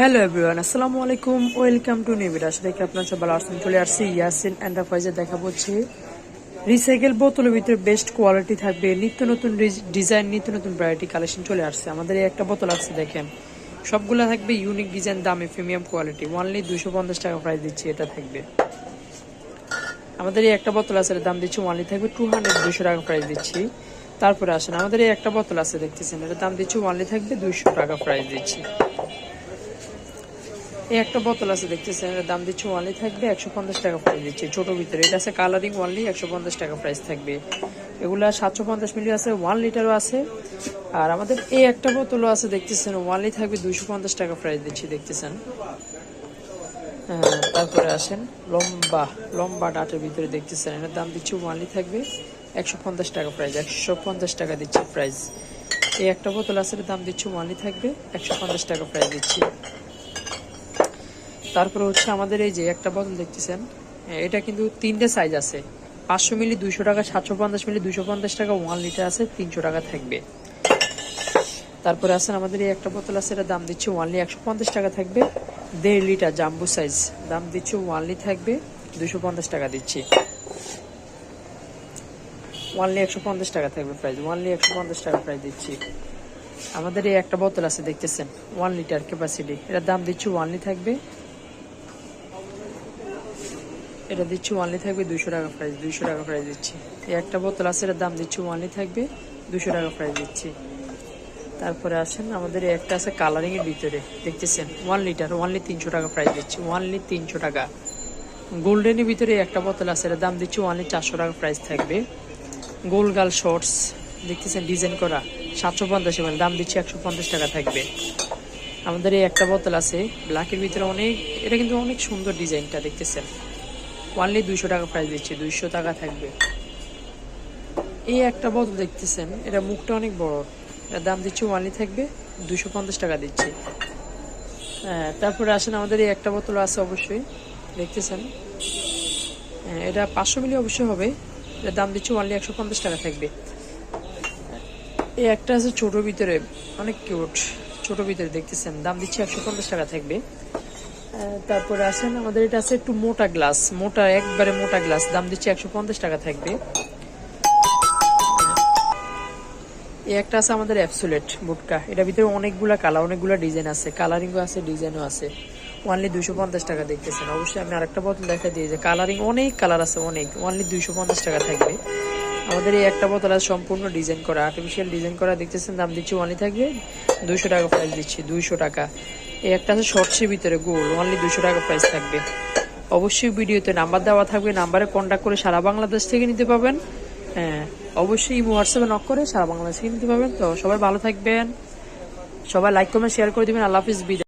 Hello everyone আসসালামু আলাইকুম welcome to Nibir আশা দেখি আপনার সব ভালো আসছেন চলে আসছি ইয়াসিন এন্টারপ্রাইজে দেখা হচ্ছে রিসাইকেল বোতলের ভিতরে বেস্ট কোয়ালিটি থাকবে। নিত্য নতুন ডিজাইন নিত্য নতুন ভ্যারাইটি কালেকশন চলে আসছে। আমাদের এই একটা বোতল আছে, দেখেন। সবগুলা থাকবে ইউনিক ডিজাইন দামে প্রিমিয়াম কোয়ালিটি ওয়ানলি দুশো পঞ্চাশ টাকা প্রাইস দিচ্ছি, এটা থাকবে। আমাদের এই একটা বোতল আছে দাম দিচ্ছি ওয়ানলি থাকবে টু হান্ড্রেড দুশো টাকা প্রাইস দিচ্ছি। তারপরে আসেন, আমাদের এই একটা বোতল আছে, দেখতেছেন এটার দাম দিচ্ছি ওয়ানলি থাকবে দুশো টাকা প্রাইস দিচ্ছি। একটা বোতল আছে দেখতেছেন? দাম দিচ্ছে ওয়ানলি থাকবে একশো পঞ্চাশ টাকা প্রাইস দিচ্ছে ছোট ভিতরে। এটা আছে কালারিং ওয়ানলি একশো পঞ্চাশ টাকা প্রাইস থাকবে। এগুলা সাতশো পঞ্চাশ মিলি আছে ওয়ান লিটারও আছে। আর আমাদের এই একটা বোতলও আছে দেখতেছেন? ওয়ানলি থাকবে দুইশো পঞ্চাশ টাকা প্রাইস দিচ্ছি দেখতেছেন? হ্যাঁ, তারপরে আসেন লম্বা লম্বা ডাটের ভিতরে দেখতেছেন? এটার দাম দিচ্ছে ওয়ানলি থাকবে একশো পঞ্চাশ টাকা প্রাইস একশো পঞ্চাশ টাকা দিচ্ছে প্রাইস এই একটা বোতল আছে দাম দিচ্ছে ওয়ানলি থাকবে একশো পঞ্চাশ টাকা প্রাইস দিচ্ছি। তারপরে হচ্ছে আমাদের এই যে একটা বোতল দেখতেছেন হ্যাঁ, এটা কিন্তু তিনটে সাইজ আছে। পাঁচশো মিলি দুইশো টাকা সাতশো পঞ্চাশ মিলি দুশো পঞ্চাশ টাকা ওয়ান লিটার আছে তিনশো টাকা থাকবে। তারপরে আছেন আমাদের এই একটা বোতল আছে এটার দাম দিচ্ছে ওয়ানলি একশো পঞ্চাশ টাকা থাকবে দেড় লিটার জাম্বু সাইজ দাম দিচ্ছে ওয়ানলি থাকবে দুশো পঞ্চাশ টাকা দিচ্ছি। ওয়ানলি একশো পঞ্চাশ টাকা থাকবে প্রাইস ওয়ানলি একশো পঞ্চাশ টাকা প্রাইস দিচ্ছি। আমাদের এই একটা বোতল আছে দেখতেছেন ওয়ান লিটার ক্যাপাসিটি এটার দাম দিচ্ছি ওয়ানলি থাকবে এটা দিচ্ছি ওয়ানলি থাকবে দুইশো টাকা প্রাইস দুইশো টাকা প্রাইস দিচ্ছি। এই একটা বোতল আছে, এটার দাম দিচ্ছি ওয়ানলি থাকবে দুশো টাকা প্রাইস দিচ্ছি। তারপরে আসেন আমাদের একটা আছে কালারিংয়ের ভিতরে, দেখতেছেন? ওয়ান লিটার ওয়ানলি তিনশো টাকা প্রাইস দিচ্ছি ওয়ানলি তিনশো টাকা। গোল্ডেনের ভিতরে একটা বোতল আছে, এটার দাম দিচ্ছি ওয়ানলি চারশো টাকা প্রাইস থাকবে। গোল গাল শর্টস দেখতেছেন ডিজাইন করা, সাতশো পঞ্চাশ মানে দাম দিচ্ছি একশো পঞ্চাশ টাকা থাকবে। আমাদের এই একটা বোতল আছে ব্ল্যাকের ভিতরে অনেক, এটা কিন্তু অনেক সুন্দর ডিজাইনটা দেখতেছেন? ওয়ানলি দুইশো টাকা প্রাইস দিচ্ছে দুইশো টাকা থাকবে। এই একটা বোতল দেখতেছেন এটা মুখটা অনেক বড়। এটার দাম দিচ্ছি ওয়ানলি থাকবে দুশো পঞ্চাশ টাকা দিচ্ছে। হ্যাঁ তারপরে আসেন আমাদের এই একটা বোতল আছে অবশ্যই দেখতেছেন। হ্যাঁ, এটা পাঁচশো মিলি অবশ্যই হবে এটার দাম দিচ্ছি ওয়ানলি একশো পঞ্চাশ টাকা থাকবে। এই একটা আছে ছোট ভিতরে অনেক কিউট ছোট ভিতরে দেখতেছেন দাম দিচ্ছি একশো পঞ্চাশ টাকা থাকবে। তারপরে আসেন, আমাদের এটা আছে একটু মোটা গ্লাস। মোটা, একবারে মোটা গ্লাস। দাম দিচ্ছি একশো টাকা থাকবে। এই একটা আছে আমাদের অ্যাপসুলেট বুটকা এটা ভিতরে অনেকগুলা কালার, অনেকগুলা ডিজাইন আছে। কালারিংও আছে, ডিজাইনও আছে। ওয়ানলি দুইশো পঞ্চাশ টাকা দেখতেছেন। অবশ্যই আমি আরেকটা বোতল দেখা দিয়ে যে কালারিং অনেক কালার আছে, অনেক। ওয়ানলি দুইশো পঞ্চাশ টাকা থাকবে। আমাদের এই একটা বোতল আছে সম্পূর্ণ ডিজাইন করা আর্টিফিশিয়াল ডিজাইন করা, দেখতেছেন দাম দিচ্ছি ওয়ানলি থাকবে, দুইশো টাকা প্রাইস দিচ্ছি, দুইশো টাকা। এই একটা আছে শর্টসের ভিতরে গোল ওয়ানলি দুইশো টাকা প্রাইস থাকবে। অবশ্যই ভিডিওতে নাম্বার দেওয়া থাকবে নাম্বারে কন্ট্যাক্ট করে সারা বাংলাদেশ থেকে নিতে পাবেন হ্যাঁ অবশ্যই হোয়াটসঅ্যাপে নক করে সারা বাংলাদেশ থেকে নিতে পারবেন। তো সবাই ভালো থাকবেন। সবাই লাইক কমেন্ট শেয়ার করে দিবেন। আল্লাহ হাফিজ, বিদায়।